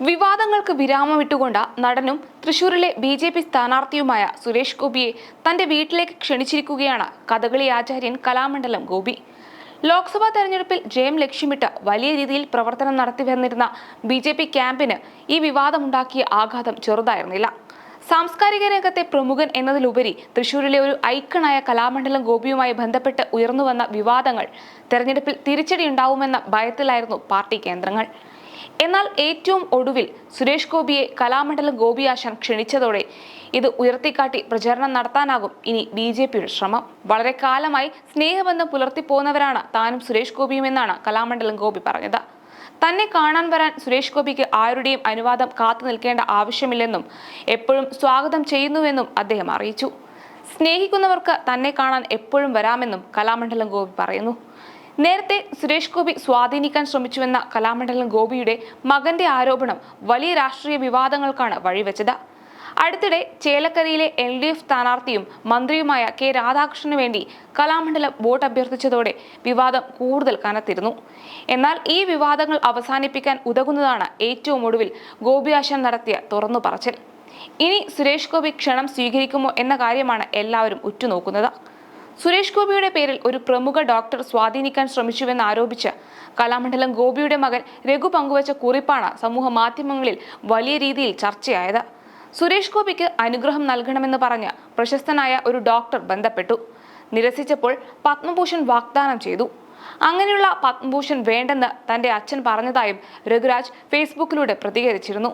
വിവാദങ്ങൾക്ക് വിരാമമിട്ടുകൊണ്ട് നടനും തൃശൂരിലെ ബി ജെ പി സ്ഥാനാർത്ഥിയുമായ സുരേഷ് ഗോപിയെ തന്റെ വീട്ടിലേക്ക് ക്ഷണിച്ചിരിക്കുകയാണ് കഥകളി ആചാര്യൻ കലാമണ്ഡലം ഗോപി. ലോക്സഭാ തെരഞ്ഞെടുപ്പിൽ ജയം ലക്ഷ്യമിട്ട് വലിയ രീതിയിൽ പ്രവർത്തനം നടത്തി വന്നിരുന്ന ബി ജെ പി ക്യാമ്പിന് ഈ വിവാദമുണ്ടാക്കിയ ആഘാതം ചെറുതായിരുന്നില്ല. സാംസ്കാരിക രംഗത്തെ പ്രമുഖൻ എന്നതിലുപരി തൃശൂരിലെ ഒരു ഐക്കണായ കലാമണ്ഡലം ഗോപിയുമായി ബന്ധപ്പെട്ട് ഉയർന്നുവന്ന വിവാദങ്ങൾ തെരഞ്ഞെടുപ്പിൽ തിരിച്ചടിയുണ്ടാവുമെന്ന ഭയത്തിലായിരുന്നു പാർട്ടി കേന്ദ്രങ്ങൾ. എന്നാൽ ഏറ്റവും ഒടുവിൽ സുരേഷ് ഗോപിയെ കലാമണ്ഡലം ഗോപിയാശാൻ ക്ഷണിച്ചതോടെ ഇത് ഉയർത്തിക്കാട്ടി പ്രചരണം നടത്താനാകും ഇനി ബി ജെ പിയുടെ ശ്രമം. വളരെ കാലമായി സ്നേഹബന്ധം പുലർത്തിപ്പോന്നവരാണ് താനും സുരേഷ് ഗോപിയും എന്നാണ് കലാമണ്ഡലം ഗോപി പറഞ്ഞത്. തന്നെ കാണാൻ വരാൻ സുരേഷ് ഗോപിക്ക് ആരുടെയും അനുവാദം കാത്തു നിൽക്കേണ്ട ആവശ്യമില്ലെന്നും എപ്പോഴും സ്വാഗതം ചെയ്യുന്നുവെന്നും അദ്ദേഹം അറിയിച്ചു. സ്നേഹിക്കുന്നവർക്ക് തന്നെ കാണാൻ എപ്പോഴും വരാമെന്നും കലാമണ്ഡലം ഗോപി പറയുന്നു. നേരത്തെ സുരേഷ് ഗോപി സ്വാധീനിക്കാൻ ശ്രമിച്ചുവെന്ന കലാമണ്ഡലം ഗോപിയുടെ മകന്റെ ആരോപണം വലിയ രാഷ്ട്രീയ വിവാദങ്ങൾക്കാണ് വഴിവെച്ചത്. അടുത്തിടെ ചേലക്കരയിലെ എൽ ഡി എഫ് സ്ഥാനാർത്ഥിയും മന്ത്രിയുമായ കെ രാധാകൃഷ്ണന് വേണ്ടി കലാമണ്ഡലം വോട്ട് അഭ്യർത്ഥിച്ചതോടെ വിവാദം കൂടുതൽ കനത്തിരുന്നു. എന്നാൽ ഈ വിവാദങ്ങൾ അവസാനിപ്പിക്കാൻ ഉതകുന്നതാണ് ഏറ്റവും ഒടുവിൽ ഗോപിയാശാൻ നടത്തിയ തുറന്നു പറച്ചിൽ ഇനി സുരേഷ് ഗോപി ക്ഷണം സ്വീകരിക്കുമോ എന്ന കാര്യമാണ് എല്ലാവരും ഉറ്റുനോക്കുന്നത്. സുരേഷ് ഗോപിയുടെ പേരിൽ ഒരു പ്രമുഖ ഡോക്ടർ സ്വാധീനിക്കാൻ ശ്രമിച്ചുവെന്ന് ആരോപിച്ച് കലാമണ്ഡലം ഗോപിയുടെ മകൻ രഘു പങ്കുവച്ച കുറിപ്പാണ് സമൂഹ മാധ്യമങ്ങളിൽ വലിയ രീതിയിൽ ചർച്ചയായത്. സുരേഷ് ഗോപിക്ക് അനുഗ്രഹം നൽകണമെന്ന് പറഞ്ഞ് പ്രശസ്തനായ ഒരു ഡോക്ടർ ബന്ധപ്പെട്ടു. നിരസിച്ചപ്പോൾ പത്മഭൂഷൺ വാഗ്ദാനം ചെയ്തു. അങ്ങനെയുള്ള പത്മഭൂഷൺ വേണ്ടെന്ന് തന്റെ അച്ഛൻ പറഞ്ഞതായും രഘുരാജ് ഫേസ്ബുക്കിലൂടെ പ്രതികരിച്ചിരുന്നു.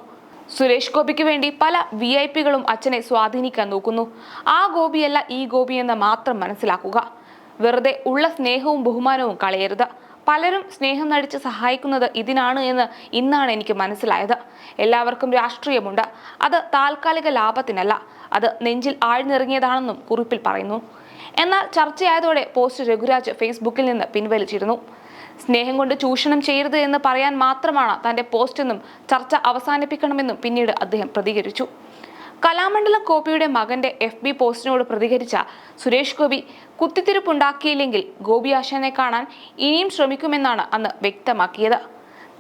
സുരേഷ് ഗോപിക്ക് വേണ്ടി പല വി ഐ പികളും അച്ഛനെ സ്വാധീനിക്കാൻ നോക്കുന്നു. ആ ഗോപിയല്ല ഈ ഗോപി എന്ന് മാത്രം മനസ്സിലാക്കുക. വെറുതെ ഉള്ള സ്നേഹവും ബഹുമാനവും കളയരുത്. പലരും സ്നേഹം നടിച്ച് സഹായിക്കുന്നത് ഇതിനാണ് എന്ന് ഇന്നാണ് എനിക്ക് മനസ്സിലായത്. എല്ലാവർക്കും രാഷ്ട്രീയമുണ്ട്. അത് താൽക്കാലിക ലാഭത്തിനല്ല. അത് നെഞ്ചിൽ ആഴ്ന്നിറങ്ങിയതാണെന്നും കുറിപ്പിൽ പറയുന്നു. എന്നാൽ ചർച്ചയായതോടെ പോസ്റ്റ് രഘുരാജ് ഫേസ്ബുക്കിൽ നിന്ന് പിൻവലിച്ചിരുന്നു. സ്നേഹം കൊണ്ട് ചൂഷണം ചെയ്യരുത് എന്ന് പറയാൻ മാത്രമാണ് തന്റെ പോസ്റ്റെന്നും ചർച്ച അവസാനിപ്പിക്കണമെന്നും പിന്നീട് അദ്ദേഹം പ്രതികരിച്ചു. കലാമണ്ഡലം ഗോപിയുടെ മകന്റെ എഫ് ബി പോസ്റ്റിനോട് പ്രതികരിച്ച സുരേഷ് ഗോപി കുത്തിത്തിരിപ്പുണ്ടാക്കിയില്ലെങ്കിൽ ഗോപി ആശാനെ കാണാൻ ഇനിയും ശ്രമിക്കുമെന്നാണ് അന്ന് വ്യക്തമാക്കിയത്.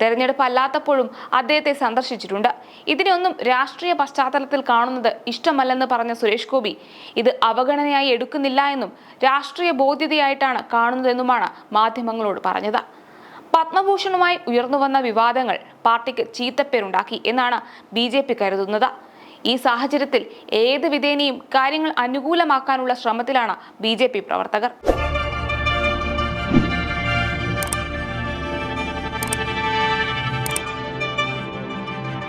തെരഞ്ഞെടുപ്പ് അല്ലാത്തപ്പോഴും അദ്ദേഹത്തെ സന്ദർശിച്ചിട്ടുണ്ട്. ഇതിനൊന്നും രാഷ്ട്രീയ പശ്ചാത്തലത്തിൽ കാണുന്നത് ഇഷ്ടമല്ലെന്ന് പറഞ്ഞ സുരേഷ് ഗോപി ഇത് അവഗണനയായി എടുക്കുന്നില്ല എന്നും രാഷ്ട്രീയ ബോധ്യതയായിട്ടാണ് കാണുന്നതെന്നുമാണ് മാധ്യമങ്ങളോട് പറഞ്ഞത്. പത്മഭൂഷണുമായി ഉയർന്നുവന്ന വിവാദങ്ങൾ പാർട്ടിക്ക് ചീത്തപ്പേരുണ്ടാക്കി എന്നാണ് ബി ജെ പി കരുതുന്നത്. ഈ സാഹചര്യത്തിൽ ഏത് വിധേനയും കാര്യങ്ങൾ അനുകൂലമാക്കാനുള്ള ശ്രമത്തിലാണ് ബി പ്രവർത്തകർ.